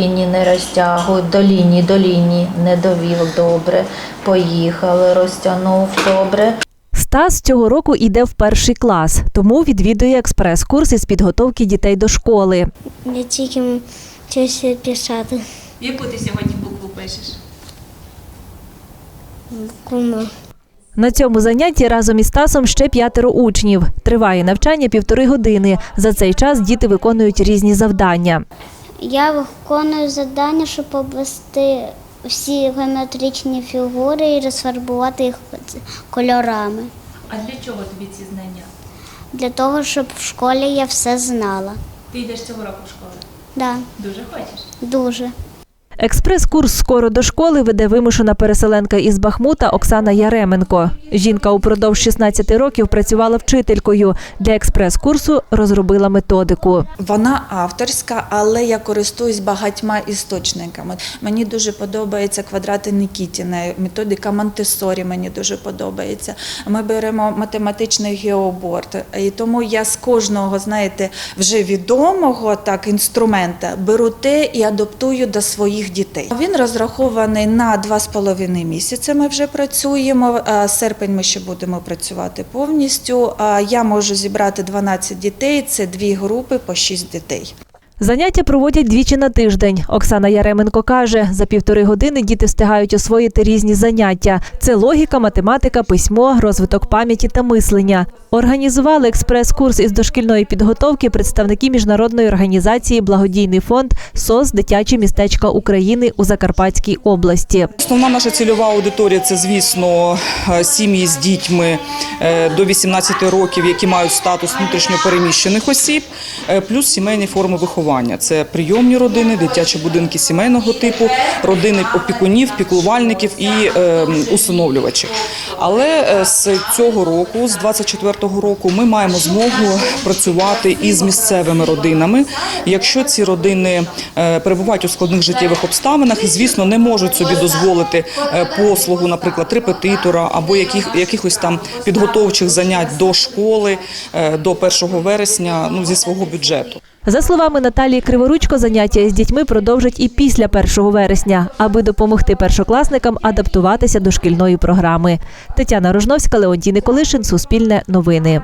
Лінії не розтягують, до лінії, до лінії не довів добре. Поїхали, розтягнув добре. Стас цього року йде в перший клас, тому відвідує експрес-курс із підготовки дітей до школи. Я тільки вчуся писати. Яку ти сьогодні букву пишеш? Кума. На цьому занятті разом із Стасом ще п'ятеро учнів. Триває навчання півтори години. За цей час діти виконують різні завдання. Я виконую завдання, щоб обвести всі геометричні фігури і розфарбувати їх кольорами. А для чого тобі ці знання? Для того, щоб в школі я все знала. Ти йдеш цього року в школу? Да, Дуже хочеш? дуже. Експрес-курс скоро до школи веде вимушена переселенка із Бахмута Оксана Яременко. Жінка упродовж 16 років працювала вчителькою. Для експрес-курсу розробила методику. Вона авторська, але я користуюсь багатьма істочниками. Мені дуже подобається квадрати Нікітіна, методика Монтесорі мені дуже подобається. Ми беремо математичний геоборд, і тому я з кожного, знаєте, вже відомого так інструмента беру те і адаптую до своїх дітей. Він розрахований на два з половиною місяці. Ми вже працюємо. Серпень ми ще будемо працювати повністю. А Я можу зібрати 12 дітей. Це дві групи по 6 дітей. Заняття проводять двічі на тиждень. Оксана Яременко каже, за півтори години діти встигають освоїти різні заняття: це логіка, математика, письмо, розвиток пам'яті та мислення. Організували експрес-курс із дошкільної підготовки представники міжнародної організації Благодійний фонд СОС Дитячі містечка України у Закарпатській області. Основна наша цільова аудиторія це, звісно, е, сім'ї з дітьми е, до 18 років, які мають статус внутрішньопереміщених осіб, е, плюс сімейні форми виховання. Це прийомні родини, дитячі будинки сімейного типу, родини опікунів, піклувальників і е, усиновлювачів. Але е, з цього року, з 24-го року, ми маємо змогу працювати із місцевими родинами. Якщо ці родини е, перебувають у складних життєвих обставинах і, звісно, не можуть собі дозволити е, послугу, наприклад, репетитора або яких, якихось там підготовчих занять до школи до 1 вересня ну, зі свого бюджету. За словами Наталії Криворучко, заняття з дітьми продовжать і після 1 вересня, аби допомогти першокласникам адаптуватися до шкільної програми. Тетяна Рожновська, Леонтій Николишин, Суспільне новини.